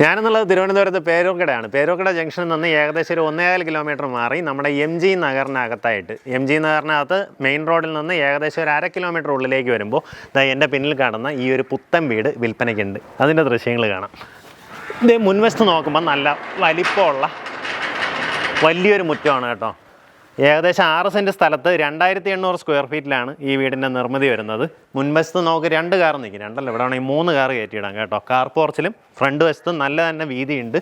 ഞാനെന്നുള്ളത് തിരുവനന്തപുരത്ത് പേരോക്കടയാണ് പേരോക്കട ജംഗ്ഷനിൽ നിന്ന് ഏകദേശം ഒരു ഒന്നേകാൽ കിലോമീറ്റർ മാറി നമ്മുടെ എം ജി നഗറിനകത്തായിട്ട്. എം ജി നഗറിനകത്ത് മെയിൻ റോഡിൽ നിന്ന് ഏകദേശം ഒരു അര കിലോമീറ്റർ ഉള്ളിലേക്ക് വരുമ്പോൾ ഇതാ എന്റെ പിന്നിൽ കാണുന്ന ഈ ഒരു പുത്തൻ വീട് വിൽപ്പനയ്ക്കുണ്ട്. അതിന്റെ ദൃശ്യങ്ങൾ കാണാം. ഇത് മുൻവശത്ത് നോക്കുമ്പോൾ നല്ല വലിപ്പമുള്ള വലിയൊരു മുറ്റമാണ് കേട്ടോ. ഏകദേശം ആറ് സെന്റ് സ്ഥലത്ത് രണ്ടായിരത്തി എണ്ണൂറ് സ്ക്വയർ ഫീറ്റിലാണ് ഈ വീടിന്റെ നിർമ്മിതി വരുന്നത്. മുൻവശത്ത് നമുക്ക് രണ്ട് കാർ നിൽക്കും. രണ്ടല്ല ഇവിടെ വേണമെങ്കിൽ മൂന്ന് കാർ കയറ്റിയിടാം കേട്ടോ. കാർ പോർച്ചിലും ഫ്രണ്ട് വശത്തും നല്ല തന്നെ വീതിയുണ്ട്.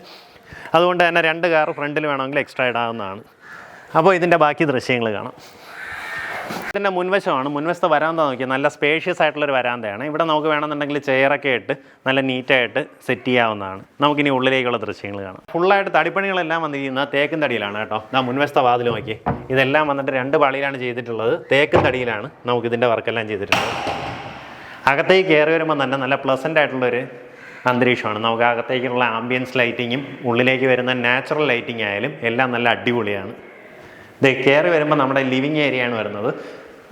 അതുകൊണ്ട് തന്നെ രണ്ട് കാർ ഫ്രണ്ടിൽ വേണമെങ്കിൽ എക്സ്ട്രാ ഇടാവുന്നതാണ്. അപ്പോൾ ഇതിന്റെ ബാക്കി ദൃശ്യങ്ങൾ കാണാം. ഇതിന്റെ മുൻവശമാണ്. മുൻവശത്തെ വരാന്ത നോക്കിയാൽ നല്ല സ്പേഷ്യസ് ആയിട്ടുള്ളൊരു വരാന്തയാണ്. ഇവിടെ നമുക്ക് വേണമെന്നുണ്ടെങ്കിൽ ചെയറൊക്കെ ഇട്ട് നല്ല നീറ്റായിട്ട് സെറ്റ് ചെയ്യാവുന്നതാണ്. നമുക്കിനി ഉള്ളിലേക്കുള്ള ദൃശ്യങ്ങൾ കാണാം. ഫുള്ളായിട്ട് തടിപ്പണികളെല്ലാം വന്നിരിക്കുന്ന തേക്കും തടിയിലാണ് കേട്ടോ. നാ മുൻവശത്തെ വാതിൽ നോക്കി ഇതെല്ലാം വന്നിട്ട് രണ്ട് പാളിയിലാണ് ചെയ്തിട്ടുള്ളത്. തേക്കും തടിയിലാണ് നമുക്ക് ഇതിന്റെ വർക്കെല്ലാം ചെയ്തിട്ടുള്ളത്. അകത്തേക്ക് കയറി വരുമ്പോൾ തന്നെ നല്ല പ്ലസന്റ് ആയിട്ടുള്ളൊരു അന്തരീക്ഷമാണ്. നമുക്ക് അകത്തേക്കുള്ള ആംബിയൻസ് ലൈറ്റിങ്ങും ഉള്ളിലേക്ക് വരുന്ന നാച്ചുറൽ ലൈറ്റിംഗ് ആയാലും എല്ലാം നല്ല അടിപൊളിയാണ്. ഇത് കയറി വരുമ്പോൾ നമ്മുടെ ലിവിങ് ആണ് വരുന്നത്.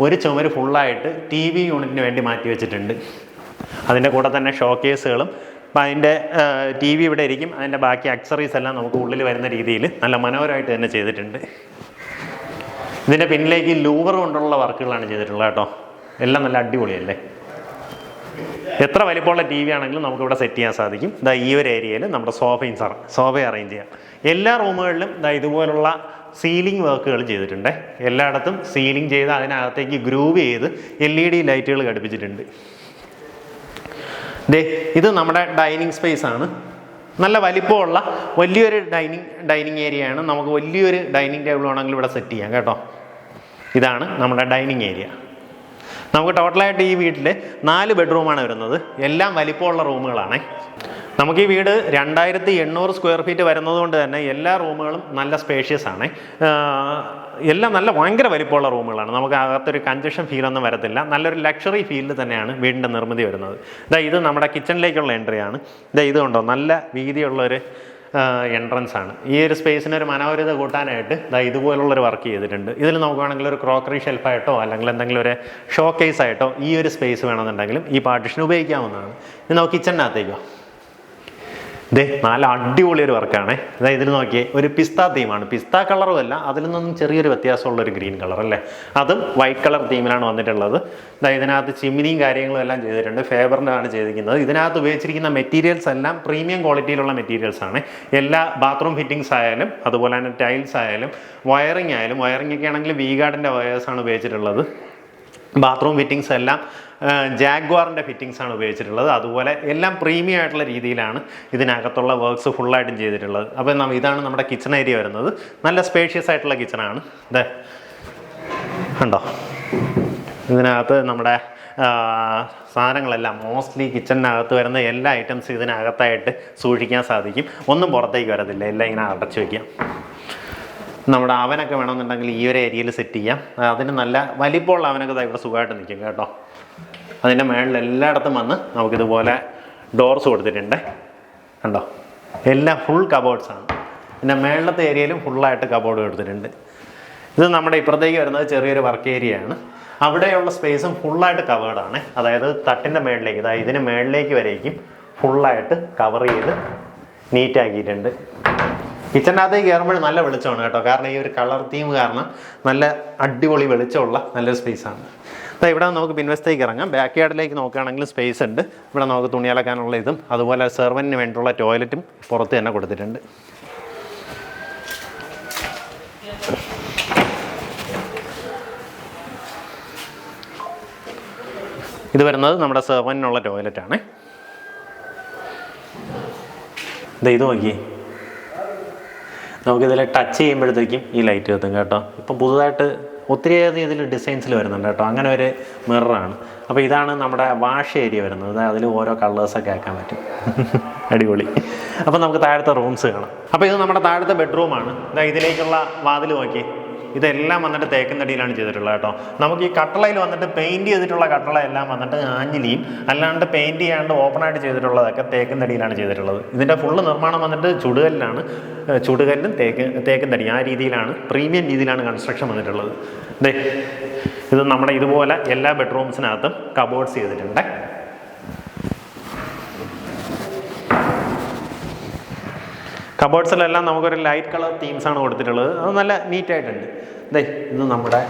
ഒരു ചുമര് ഫുള്ളായിട്ട് ടി വി യൂണിറ്റിന് വേണ്ടി മാറ്റി വെച്ചിട്ടുണ്ട്. അതിന്റെ കൂടെ തന്നെ ഷോ കേസുകളും. അപ്പം അതിന്റെ ടി വി ഇവിടെ ഇരിക്കും. അതിന്റെ ബാക്കി അക്സറീസ് എല്ലാം നമുക്ക് ഉള്ളിൽ വരുന്ന രീതിയിൽ നല്ല മനോഹരമായിട്ട് തന്നെ ചെയ്തിട്ടുണ്ട്. ഇതിന്റെ പിന്നിലേക്ക് ലൂവർ കൊണ്ടുള്ള വർക്കുകളാണ് ചെയ്തിട്ടുള്ളത് കേട്ടോ. എല്ലാം നല്ല അടിപൊളിയല്ലേ? എത്ര വലിപ്പമുള്ള ടി വി ആണെങ്കിലും നമുക്കിവിടെ സെറ്റ് ചെയ്യാൻ സാധിക്കും. ഇതാ ഈ ഒരു ഏരിയയിൽ നമ്മുടെ സോഫയും സറ സോഫ അറേഞ്ച് ചെയ്യാം. എല്ലാ റൂമുകളിലും ഇതാ ഇതുപോലുള്ള സീലിംഗ് വർക്കുകൾ ചെയ്തിട്ടുണ്ട്. എല്ലായിടത്തും സീലിംഗ് ചെയ്ത് അതിനകത്തേക്ക് ഗ്രൂവ് ചെയ്ത് എൽ ഇ ഡി ലൈറ്റുകൾ ഘടിപ്പിച്ചിട്ടുണ്ട്. ദേ ഇത് നമ്മുടെ ഡൈനിങ് സ്പേസ് ആണ്. നല്ല വലിപ്പമുള്ള വലിയൊരു ഡൈനിങ് ഡൈനിങ് ഏരിയയാണ്. നമുക്ക് വലിയൊരു ഡൈനിങ് ടേബിൾ വേണമെങ്കിൽ ഇവിടെ സെറ്റ് ചെയ്യാം കേട്ടോ. ഇതാണ് നമ്മുടെ ഡൈനിങ് ഏരിയ. നമുക്ക് ടോട്ടലായിട്ട് ഈ വീട്ടിൽ നാല് ബെഡ്റൂമാണ് വരുന്നത്. എല്ലാം വലിപ്പമുള്ള റൂമുകളാണ്. നമുക്ക് ഈ വീട് രണ്ടായിരത്തി എണ്ണൂറ് സ്ക്വയർ ഫീറ്റ് വരുന്നത് കൊണ്ട് തന്നെ എല്ലാ റൂമുകളും നല്ല സ്പേഷ്യസ് ആണ്. എല്ലാം നല്ല ഭയങ്കര വലിപ്പമുള്ള റൂമുകളാണ്. നമുക്ക് അകത്തൊരു കഞ്ചഷൻ ഫീലൊന്നും വരത്തില്ല. നല്ലൊരു ലക്ഷറി ഫീലിൽ തന്നെയാണ് വീടിന്റെ നിർമ്മിതി വരുന്നത്. ഇതാ ഇത് നമ്മുടെ കിച്ചണിലേക്കുള്ള എൻട്രിയാണ് ഇതാ ഇത് കണ്ടോ? നല്ല വീതിയുള്ളൊരു എൻട്രൻസ് ആണ്. ഈ ഒരു സ്പേസിന് ഒരു മനോഹരിത കൂട്ടാനായിട്ട് ദാ ഇതുപോലുള്ളൊരു വർക്ക് ചെയ്തിട്ടുണ്ട്. ഇതിൽ നോക്കുകയാണെങ്കിൽ ഒരു ക്രോക്കറി ഷെൽഫായിട്ടോ അല്ലെങ്കിൽ എന്തെങ്കിലും ഒരു ഷോ കേസ് ആയിട്ടോ ഈ ഒരു സ്പേസ് വേണമെന്നുണ്ടെങ്കിലും ഈ പാർട്ടിഷൻ ഉപയോഗിക്കാവുന്നതാണ്. ഇത് നമുക്ക് കിച്ചണിനകത്തേക്കോ ദേ നല്ല അടിപൊളി ഒരു വർക്കാണ്. ഇതാ ഇതിൽ നോക്കിയേ ഒരു പിസ്ത തീമാണ്. പിസ്ത കളറും അല്ല അതിൽ നിന്നും ചെറിയൊരു വ്യത്യാസമുള്ള ഒരു ഗ്രീൻ കളർ അല്ലേ അതും വൈറ്റ് കളർ തീമിലാണ് വന്നിട്ടുള്ളത്. ഇതാ ഇതിനകത്ത് ചിമ്മിനിയും കാര്യങ്ങളും എല്ലാം ചെയ്തിട്ടുണ്ട്. ഫേബറിന്റെ ആണ് ചെയ്തിരിക്കുന്നത്. ഇതിനകത്ത് ഉപയോഗിച്ചിരിക്കുന്ന മെറ്റീരിയൽസ് എല്ലാം പ്രീമിയം ക്വാളിറ്റിയിലുള്ള മെറ്റീരിയൽസ് ആണ്. എല്ലാ ബാത്റൂം ഫിറ്റിംഗ്സ് ആയാലും അതുപോലെ തന്നെ ടൈൽസ് ആയാലും വയറിംഗ് ആയാലും വയറിംഗ് ഒക്കെ ആണെങ്കിൽ വി ഗാർഡിന്റെ വയേഴ്സാണ് ഉപയോഗിച്ചിട്ടുള്ളത്. ബാത്റൂം ഫിറ്റിങ്സ് എല്ലാം ജാഗ്വാറിന്റെ ഫിറ്റിങ്സ് ആണ് ഉപയോഗിച്ചിട്ടുള്ളത്. അതുപോലെ എല്ലാം പ്രീമിയം ആയിട്ടുള്ള രീതിയിലാണ് ഇതിനകത്തുള്ള വർക്ക്സ് ഫുള്ളായിട്ടും ചെയ്തിട്ടുള്ളത്. അപ്പോൾ നമ്മൾ ഇതാണ് നമ്മുടെ കിച്ചൺ ഏരിയ വരുന്നത്. നല്ല സ്പേഷ്യസ് ആയിട്ടുള്ള കിച്ചണാണ് ഇതേ ഉണ്ടോ ഇതിനകത്ത് നമ്മുടെ സാധനങ്ങളെല്ലാം മോസ്റ്റ്ലി കിച്ചണിനകത്ത് വരുന്ന എല്ലാ ഐറ്റംസ് ഇതിനകത്തായിട്ട് സൂക്ഷിക്കാൻ സാധിക്കും. ഒന്നും പുറത്തേക്ക് വരത്തില്ല. എല്ലാം ഇങ്ങനെ അടച്ചു വയ്ക്കാം നമ്മുടെ അവനൊക്കെ വേണമെന്നുണ്ടെങ്കിൽ ഈ ഒരു ഏരിയയിൽ സെറ്റ് ചെയ്യാം. അതിന് നല്ല വലിപ്പമുള്ള അവനൊക്കെ ഇവിടെ സുഖമായിട്ട് നിൽക്കും കേട്ടോ. അതിന്റെ മേളിൽ എല്ലായിടത്തും വന്ന് നമുക്കിതുപോലെ ഡോർസ് കൊടുത്തിട്ടുണ്ട്. കണ്ടോ? എല്ലാം ഫുൾ കബോർഡ്സ് ആണ്. പിന്നെ മേളിലത്തെ ഏരിയയിലും ഫുള്ളായിട്ട് കബോർഡ് കൊടുത്തിട്ടുണ്ട്. ഇത് നമ്മുടെ ഇപ്പുറത്തേക്ക് വരുന്നത് ചെറിയൊരു വർക്ക് ഏരിയയാണ് അവിടെയുള്ള സ്പേസും ഫുള്ളായിട്ട് കവേർഡാണ് അതായത് തട്ടിന്റെ മേളിലേക്ക് അതായത് ഇതിന് മേളിലേക്ക് വരേക്കും ഫുള്ളായിട്ട് കവർ ചെയ്ത് നീറ്റാക്കിയിട്ടുണ്ട് കിച്ചണിനകത്തേക്ക് കയറുമ്പോൾ നല്ല വെളിച്ചമാണ് കേട്ടോ. കാരണം ഈ ഒരു കളർ തീം കാരണം നല്ല അടിപൊളി വെളിച്ചമുള്ള നല്ലൊരു സ്പേസാണ് അപ്പോൾ ഇവിടെ നമുക്ക് പിൻവശത്തേക്ക് ഇറങ്ങാം. ബാക്ക് യാർഡിലേക്ക് നോക്കുകയാണെങ്കിൽ സ്പേസ് ഉണ്ട്. ഇവിടെ നമുക്ക് തുണി അലക്കാനുള്ള ഇതും അതുപോലെ സെർവന്റിന് വേണ്ടിയുള്ള ടോയ്ലറ്റും പുറത്ത് തന്നെ കൊടുത്തിട്ടുണ്ട്. ഇത് വരുന്നത് നമ്മുടെ സെർവന്റിനുള്ള ടോയ്ലറ്റാണ് ഇത് നോക്കിയേ. നമുക്കിതിൽ ടച്ച് ചെയ്യുമ്പോഴത്തേക്കും ഈ ലൈറ്റ് കത്തും കേട്ടോ. ഇപ്പം പുതുതായിട്ട് ഒത്തിരിയേറെ ഇതിൽ ഡിസൈൻസിൽ വരുന്നുണ്ട് കേട്ടോ. അങ്ങനെ ഒരു മിററാണ് അപ്പോൾ ഇതാണ് നമ്മുടെ വാഷ് ഏരിയ വരുന്നത്. അതിൽ ഓരോ കളേഴ്സൊക്കെ ആക്കാൻ പറ്റും. അടിപൊളി. അപ്പോൾ നമുക്ക് താഴത്തെ റൂംസ് കാണാം. അപ്പോൾ ഇത് നമ്മുടെ താഴത്തെ ബെഡ്റൂമാണ് ഇതാ ഇതിലേക്കുള്ള വാതിൽ നോക്കി ഇതെല്ലാം വന്നിട്ട് തേക്കുന്നടിയിലാണ് ചെയ്തിട്ടുള്ളത് കേട്ടോ. നമുക്ക് ഈ കട്ടളയിൽ വന്നിട്ട് പെയിന്റ് ചെയ്തിട്ടുള്ള കട്ടള എല്ലാം വന്നിട്ട് ആഞ്ഞിലിയും അല്ലാണ്ട് പെയിന്റ് ചെയ്യാണ്ട് ഓപ്പണായിട്ട് ചെയ്തിട്ടുള്ളതൊക്കെ തേക്കുന്നടിയിലാണ് ചെയ്തിട്ടുള്ളത്. ഇതിന്റെ ഫുള്ള് നിർമ്മാണം വന്നിട്ട് ചുടുകല്ലിലാണ് ഏഹ് ചുടുകല്ലും തേക്ക് തേക്കുന്നടി ആ രീതിയിലാണ് പ്രീമിയം രീതിയിലാണ് കൺസ്ട്രക്ഷൻ വന്നിട്ടുള്ളത്. ദേ ഇത് നമ്മുടെ ഇതുപോലെ എല്ലാ ബെഡ്റൂംസിനകത്തും കബോർഡ്സ് ചെയ്തിട്ടുണ്ട്. കബോർഡ്സിലെല്ലാം നമുക്കൊരു ലൈറ്റ് കളർ തീംസ് ആണ് കൊടുത്തിട്ടുള്ളത്. അത് നല്ല നീറ്റായിട്ടുണ്ട്. ദേ ഇത് നമ്മുടെ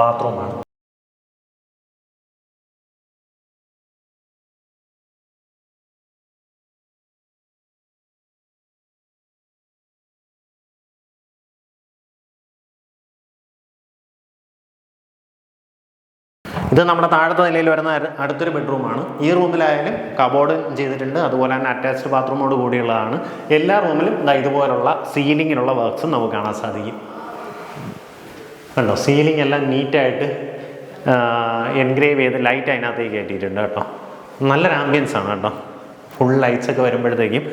ബാത്റൂമാണ്. ഇത് നമ്മുടെ താഴത്തെ നിലയിൽ വരുന്ന അടുത്തൊരു ബെഡ്റൂമാണ് ഈ റൂമിലായാലും കബോർഡ് ചെയ്തിട്ടുണ്ട്. അതുപോലെ തന്നെ അറ്റാച്ച്ഡ് ബാത്റൂമോട് കൂടിയുള്ളതാണ്. എല്ലാ റൂമിലും ഇതാ ഇതുപോലുള്ള സീലിങ്ങിലുള്ള വർക്ക്സും നമുക്ക് കാണാൻ സാധിക്കും. കണ്ടോ? സീലിംഗ് എല്ലാം നീറ്റായിട്ട് എൻഗ്രേവ് ചെയ്ത് ലൈറ്റ് അതിനകത്തേക്ക് കയറ്റിയിട്ടുണ്ട് കേട്ടോ. നല്ലൊരു ആംബിയൻസ് ആണ് കേട്ടോ. ഫുൾ ലൈറ്റ്സ് ഒക്കെ വരുമ്പോഴത്തേക്കും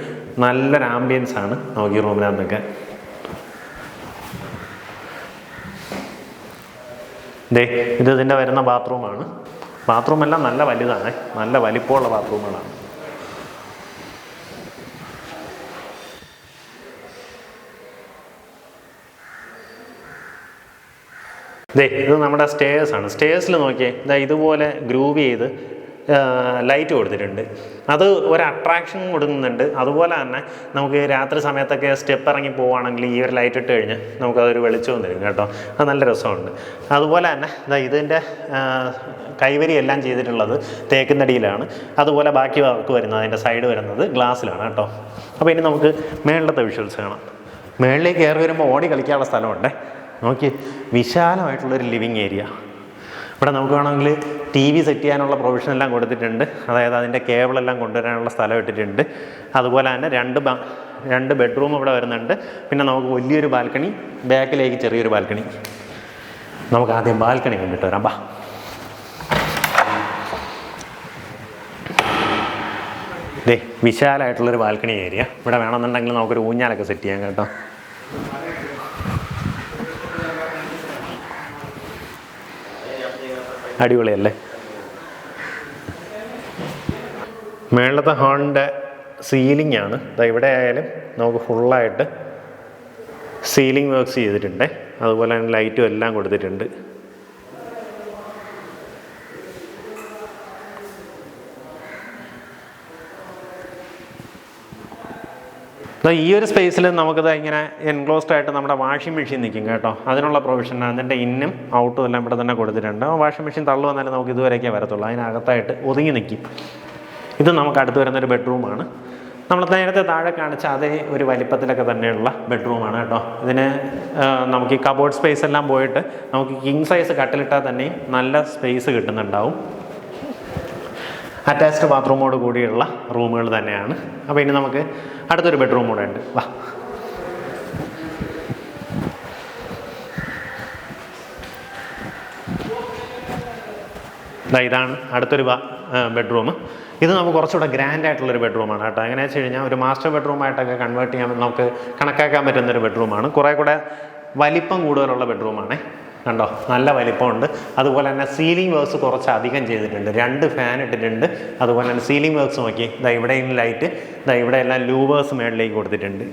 നല്ലൊരു ആംബിയൻസ് ആണ് നമുക്ക് ഈ റൂമിനകത്തൊക്കെ ദേ ഇത് ഇതിന്റെ വരുന്ന ബാത്റൂമാണ്. ബാത്റൂമെല്ലാം നല്ല വലുതാണ്. നല്ല വലിപ്പമുള്ള ബാത്റൂമുകളാണ്. ദേ ഇത് നമ്മുടെ സ്റ്റേഴ്സാണ്. സ്റ്റേഴ്സിൽ നോക്കിയേ ഇതാ ഇതുപോലെ ഗ്രൂവ് ചെയ്ത് ലൈറ്റ് കൊടുത്തിട്ടുണ്ട്. അത് ഒരു അട്രാക്ഷൻ കൊടുക്കുന്നുണ്ട്. അതുപോലെ തന്നെ നമുക്ക് രാത്രി സമയത്തൊക്കെ സ്റ്റെപ്പ് ഇറങ്ങി പോവുകയാണെങ്കിൽ ഈ ഒരു ലൈറ്റ് ഇട്ട് കഴിഞ്ഞ് നമുക്കതൊരു വെളിച്ചവും തരും കേട്ടോ. അത് നല്ല രസമുണ്ട്. അതുപോലെ തന്നെ ഇതാ ഇതിന്റെ കൈവരി എല്ലാം ചെയ്തിട്ടുള്ളത് തേക്കുന്നടിയിലാണ്. അതുപോലെ ബാക്കി വർക്ക് വരുന്നത് അതിന്റെ സൈഡ് വരുന്നത് ഗ്ലാസ്സിലാണ് കേട്ടോ. അപ്പോൾ ഇനി നമുക്ക് മേളിലത്തെ വിഷ്വൽസ് കാണാം. മേളിലേക്ക് കയറി വരുമ്പോൾ ഓടി കളിക്കാനുള്ള സ്ഥലമുണ്ട്. നോക്കി വിശാലമായിട്ടുള്ളൊരു ലിവിങ് ഏരിയ ഇവിടെ നമുക്ക് വേണമെങ്കിൽ ടി വി സെറ്റ് ചെയ്യാനുള്ള പ്രൊവിഷൻ എല്ലാം കൊടുത്തിട്ടുണ്ട്. അതായത് അതിന്റെ കേബിളെല്ലാം കൊണ്ടുവരാനുള്ള സ്ഥലം ഇട്ടിട്ടുണ്ട്. അതുപോലെ തന്നെ രണ്ട് രണ്ട് ബെഡ്റൂം ഇവിടെ വരുന്നുണ്ട്. പിന്നെ നമുക്ക് വലിയൊരു ബാൽക്കണി ബാക്കിലേക്ക് ചെറിയൊരു ബാൽക്കണി നമുക്ക് ആദ്യം ബാൽക്കണി കണ്ടിട്ട് വരാം. ബാ. ദേ വിശാലമായിട്ടുള്ളൊരു ബാൽക്കണി ഏരിയ ഇവിടെ വേണമെന്നുണ്ടെങ്കിൽ നമുക്കൊരു ഊഞ്ഞാലൊക്കെ സെറ്റ് ചെയ്യാം കേട്ടോ. അടിപൊളിയല്ലേ? മേളത്തെ ഹാളിന്റെ സീലിംഗ് ആണ് ഇവിടെ ആയാലും നമുക്ക് ഫുള്ളായിട്ട് സീലിംഗ് വർക്ക്സ് ചെയ്തിട്ടുണ്ട്. അതുപോലെ തന്നെ ലൈറ്റും എല്ലാം കൊടുത്തിട്ടുണ്ട്. ഈ ഒരു സ്പേസിൽ നമുക്കത് ഇങ്ങനെ എൻക്ലോസ്ഡ് ആയിട്ട് നമ്മുടെ വാഷിംഗ് മെഷീൻ നിൽക്കും കേട്ടോ. അതിനുള്ള പ്രൊവിഷൻ അതിന്റെ ഇന്നും ഔട്ടും എല്ലാം ഇവിടെ തന്നെ കൊടുത്തിട്ടുണ്ട്. വാഷിംഗ് മെഷീൻ തള്ളു വന്നാലും നമുക്ക് ഇതുവരെയൊക്കെ വരത്തുള്ളൂ. അതിനകത്തായിട്ട് ഒതുങ്ങി നിൽക്കും ഇത് നമുക്ക് അടുത്ത് വരുന്നൊരു ബെഡ്റൂമാണ് നമ്മൾ നേരത്തെ താഴെ കാണിച്ച അതേ ഒരു വലിപ്പത്തിലൊക്കെ തന്നെയുള്ള ബെഡ്റൂമാണ് കേട്ടോ. ഇതിന് നമുക്ക് ഈ കബോർഡ് സ്പേസ് എല്ലാം പോയിട്ട് നമുക്ക് കിങ് സൈസ് കട്ടിലിട്ടാൽ തന്നെയും നല്ല സ്പേസ് കിട്ടുന്നുണ്ടാവും. അറ്റാച്ച്ഡ് ബാത്റൂമോട് കൂടിയുള്ള റൂമുകൾ തന്നെയാണ്. അപ്പോൾ ഇനി നമുക്ക് അടുത്തൊരു ബെഡ്റൂം കൂടെ ഉണ്ട്. വാ. ഇതാണ് അടുത്തൊരു ബെഡ്റൂം ഇത് നമുക്ക് കുറച്ചുകൂടെ ഗ്രാൻഡ് ആയിട്ടുള്ളൊരു ബെഡ്റൂമാണ് കേട്ടോ. എങ്ങനെ വെച്ച് കഴിഞ്ഞാൽ ഒരു മാസ്റ്റർ ബെഡ്റൂമായിട്ടൊക്കെ കൺവേർട്ട് ചെയ്യാൻ നമുക്ക് കണക്കാക്കാൻ പറ്റുന്നൊരു ബെഡ്റൂമാണ് കുറേ കൂടെ വലിപ്പം കൂടുതലുള്ള ബെഡ്റൂമാണ് കണ്ടോ? നല്ല വലിപ്പമുണ്ട്. അതുപോലെ തന്നെ സീലിംഗ് വർക്ക്സ് കുറച്ച് അധികം ചെയ്തിട്ടുണ്ട്. രണ്ട് ഫാൻ ഇട്ടിട്ടുണ്ട്. അതുപോലെ തന്നെ സീലിംഗ് വർക്ക്സ് നോക്കി. ഇതാ ഇവിടെയും ലൈറ്റ് ഇതാ ഇവിടെ എല്ലാം ലൂവേഴ്സ് മേളിലേക്ക് കൊടുത്തിട്ടുണ്ട്.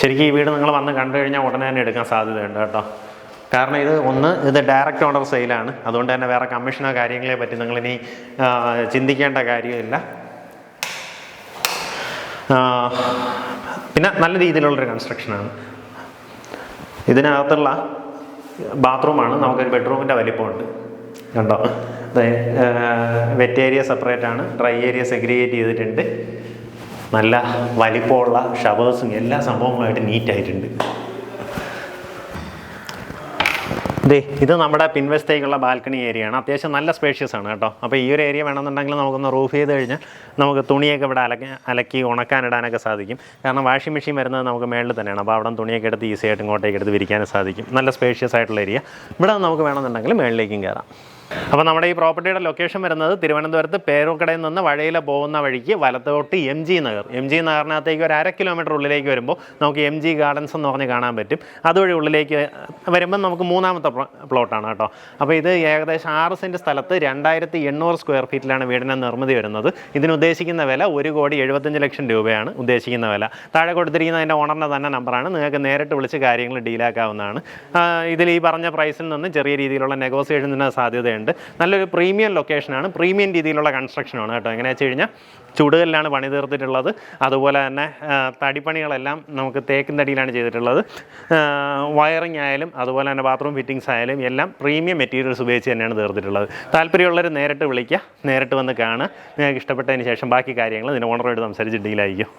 ശരിക്കും ഈ വീട് നിങ്ങൾ വന്ന് കണ്ടു കഴിഞ്ഞാൽ ഉടനെ തന്നെ എടുക്കാൻ സാധ്യതയുണ്ട് കേട്ടോ. കാരണം ഇത് ഒന്ന് ഇത് ഡയറക്റ്റ് ഓർഡർ സെയിലാണ് അതുകൊണ്ട് തന്നെ വേറെ കമ്മീഷനോ കാര്യങ്ങളെ പറ്റി നിങ്ങളിനി ചിന്തിക്കേണ്ട കാര്യമില്ല. പിന്നെ നല്ല രീതിയിലുള്ളൊരു കൺസ്ട്രക്ഷനാണ് ഇതിനകത്തുള്ള ബാത്റൂമാണ് നമുക്കൊരു ബെഡ്റൂമിന്റെ വലിപ്പമുണ്ട് കണ്ടോ? വെറ്റ് ഏരിയ സെപ്പറേറ്റ് ആണ്. ഡ്രൈ ഏരിയ സെഗ്രിഗേറ്റ് ചെയ്തിട്ടുണ്ട്. നല്ല വലിപ്പമുള്ള ഷവേഴ്സും എല്ലാ സംഭവങ്ങളായിട്ട് നീറ്റായിട്ടുണ്ട് ദേ ഇത് നമ്മുടെ പിൻവശത്തേക്കുള്ള ബാൽക്കണി ഏരിയയാണ്. അത്യാവശ്യം നല്ല സ്പേഷ്യസ് ആണ് കേട്ടോ. അപ്പോൾ ഈ ഒരു ഏരിയ വേണമെന്നുണ്ടെങ്കിൽ നമുക്കൊന്ന് റൂഫ് ചെയ്ത് കഴിഞ്ഞാൽ നമുക്ക് തുണിയൊക്കെ ഇവിടെ അലക്കി അലക്കി ഉണക്കാനിടാനൊക്കെ സാധിക്കും. കാരണം വാഷിംഗ് മെഷീൻ വരുന്നത് നമുക്ക് മേളിൽ തന്നെയാണ്. അപ്പോൾ അവിടെ തുണിയൊക്കെ എടുത്ത് ഈസി ആയിട്ട് ഇങ്ങോട്ടേക്ക് എടുത്ത് വിരിക്കാനും സാധിക്കും. നല്ല സ്പേഷ്യസ് ആയിട്ടുള്ള ഏരിയ. ഇവിടെ നമുക്ക് വേണമെന്നുണ്ടെങ്കിൽ മേളിലേക്കും കയറാം. അപ്പോൾ നമ്മുടെ ഈ പ്രോപ്പർട്ടിയുടെ ലൊക്കേഷൻ വരുന്നത് തിരുവനന്തപുരത്ത് പേരൂർക്കടയിൽ നിന്ന് വഴയില പോകുന്ന വഴിക്ക് വലത്തോട്ട് M G Nagar. M G നഗറിനകത്തേക്ക് ഒരു അര കിലോമീറ്റർ ഉള്ളിലേക്ക് വരുമ്പോൾ നമുക്ക് എം ജി ഗാർഡൻസ് എന്ന് പറഞ്ഞ് കാണാൻ പറ്റും. അതുവഴി ഉള്ളിലേക്ക് വരുമ്പോൾ നമുക്ക് മൂന്നാമത്തെ പ്ലോട്ടാണ് കേട്ടോ. അപ്പോൾ ഇത് ഏകദേശം ആറ് സെന്റ് സ്ഥലത്ത് രണ്ടായിരത്തി എണ്ണൂറ് സ്ക്വയർ ഫീറ്റിലാണ് വീടിന്റെ നിർമ്മിതി വരുന്നത്. ഇതിന് ഉദ്ദേശിക്കുന്ന വില ഒരു കോടി എഴുപത്തഞ്ച് ലക്ഷം രൂപയാണ് ഉദ്ദേശിക്കുന്ന വില. താഴെ കൊടുത്തിരിക്കുന്ന അതിന്റെ ഓണറിന്റെ തന്നെ നമ്പറാണ് നിങ്ങൾക്ക് നേരിട്ട് വിളിച്ച് കാര്യങ്ങൾ ഡീലാക്കാവുന്നതാണ് ഇതിൽ ഈ പറഞ്ഞ പ്രൈസിൽ നിന്ന് ചെറിയ രീതിയിലുള്ള നെഗോസിയേഷന് സാധ്യതയുണ്ട്. ഉണ്ട്. നല്ലൊരു പ്രീമിയം ലൊക്കേഷനാണ് പ്രീമിയം രീതിയിലുള്ള കൺസ്ട്രക്ഷനാണ് കേട്ടോ. എങ്ങനെയാ വെച്ച് കഴിഞ്ഞാൽ ചുടുകല്ലാണ് പണി തീർത്തിട്ടുള്ളത്. അതുപോലെ തന്നെ തടിപ്പണികളെല്ലാം നമുക്ക് തേക്കും തടിയിലാണ് ചെയ്തിട്ടുള്ളത്. വയറിംഗ് ആയാലും അതുപോലെ തന്നെ ബാത്റൂം ഫിറ്റിങ്സ് ആയാലും എല്ലാം പ്രീമിയം മെറ്റീരിയൽസ് ഉപയോഗിച്ച് തന്നെയാണ് തീർത്തിട്ടുള്ളത്. താല്പര്യമുള്ളവർ നേരിട്ട് വിളിക്കുക. നേരിട്ട് വന്ന് കാണുക. നിങ്ങൾക്ക് ഇഷ്ടപ്പെട്ടതിന് ശേഷം ബാക്കി കാര്യങ്ങൾ ഇതിന് ഓണറോട് സംസാരിച്ച് ഡീലായിരിക്കും